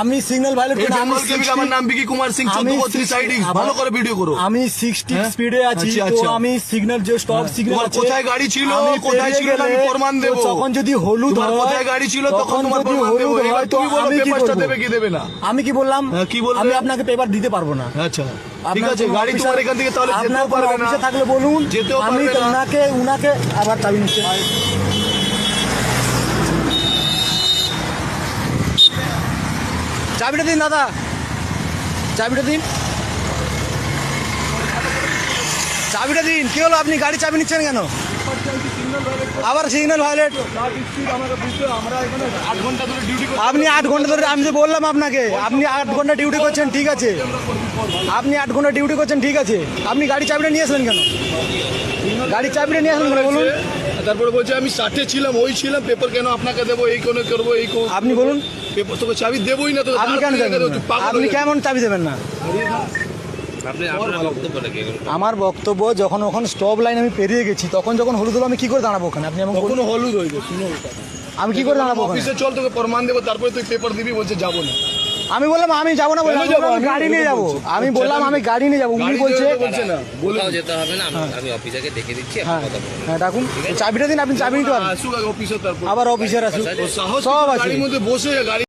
আমি signal violet এই করি আমি আমার নাম বিকি কুমার সিং আমি চোদ্দ বত্রিশ 60 সাইডিং ভালো করে ভিডিও করো। আমি হ্যাঁ? স্পিডে আছি আচ্ছা, তো আচ্ছা। আমি সিগন্যাল যে স্টপ সিগন্যাল কোথায় গাড়ি ছিল, কোথায় ছিল আমি প্রমাণ তো তখন যদি হলুদ হয় কোথায় গাড়ি ছিল তখন তোমার প্রমাণ দেবো। হলুদ এবার হয় তো তুমি বলো কি পেপারটা দেবে কি দেবে না? আমি কি বললাম? হ্যাঁ, কি বলবে? আমি আপনাকে পেপার দিতে পারব না। আচ্ছা ঠিক আছে গাড়ি তোমার এখান থেকে তাহলে আপনার যেতেও পারবে না। থাকলে বলুন। আমি। উনাকে উনাকে আবার চাবি নিচ্ছে চাবিটা দিন দাদা। চাবিটা দিন। চাবিটা দিন। কি হলো? আপনি গাড়ি চাবি নিচ্ছেন কেন? আবার সিগন্যাল ভায়োলেট ডিউটি আপনি আট ঘণ্টা ধরে আমি তো বললাম আপনাকে আপনি আট ঘণ্টা ডিউটি করছেন ঠিক আছে। আপনি আট ঘণ্টা ডিউটি করছেন ঠিক আছে। আপনি গাড়ি চাবিটা নিয়ে আসলেন কেন? গাড়ি চাবিটা নিয়ে আসলেন কেন? বলুন। তারপরে বলছে আমি ষাটে ছিলাম ওই ছিলাম পেপার কেন আপনাকে দেবো এই কোনো করব এই আপনি বলুন। তোকে চাবি দেবোই না তো আপনি কেন দেবেন না? আপনি কেমন চাবি দেবেন না? আপনি আপনার আমার বক্তব্য যখন ওখানে স্টপ লাইন আমি পেরিয়ে গেছি তখন যখন হলুদ হলো আমি কি করে দাঁড়াবো ওখানে? আপনি আমাকে বলুন কখনো হলুদ হইবে শুনো আমি কি করে দাঁড়াবো ওখানে? অফিসে চল তোকে প্রমাণ দেবো তারপরে তুই পেপার দিবি বলছে যাব না। আমি বললাম আমি যাব না বললাম কেন যাব? আমি আমি গাড়ি নিয়ে যাব। বলছি। আমি বললাম আমি গাড়ি নিয়ে যাব। উনি গাড়ি বলছে দেবে বলছে না বলে কোথাও যেতে হবে না আমি- আমি অফিসারকে ডেকে দিচ্ছি আপনি হ্যাঁ কথা বলুন হ্যাঁ ডাকুন চাবিটা দিন আপনি চাবি নিতে পারবেন আসুক আগে অফিসে তারপর। আবার অফিসার আসুক। ও সাহস সব আছে। গাড়ির মধ্যে বসে গাড়ি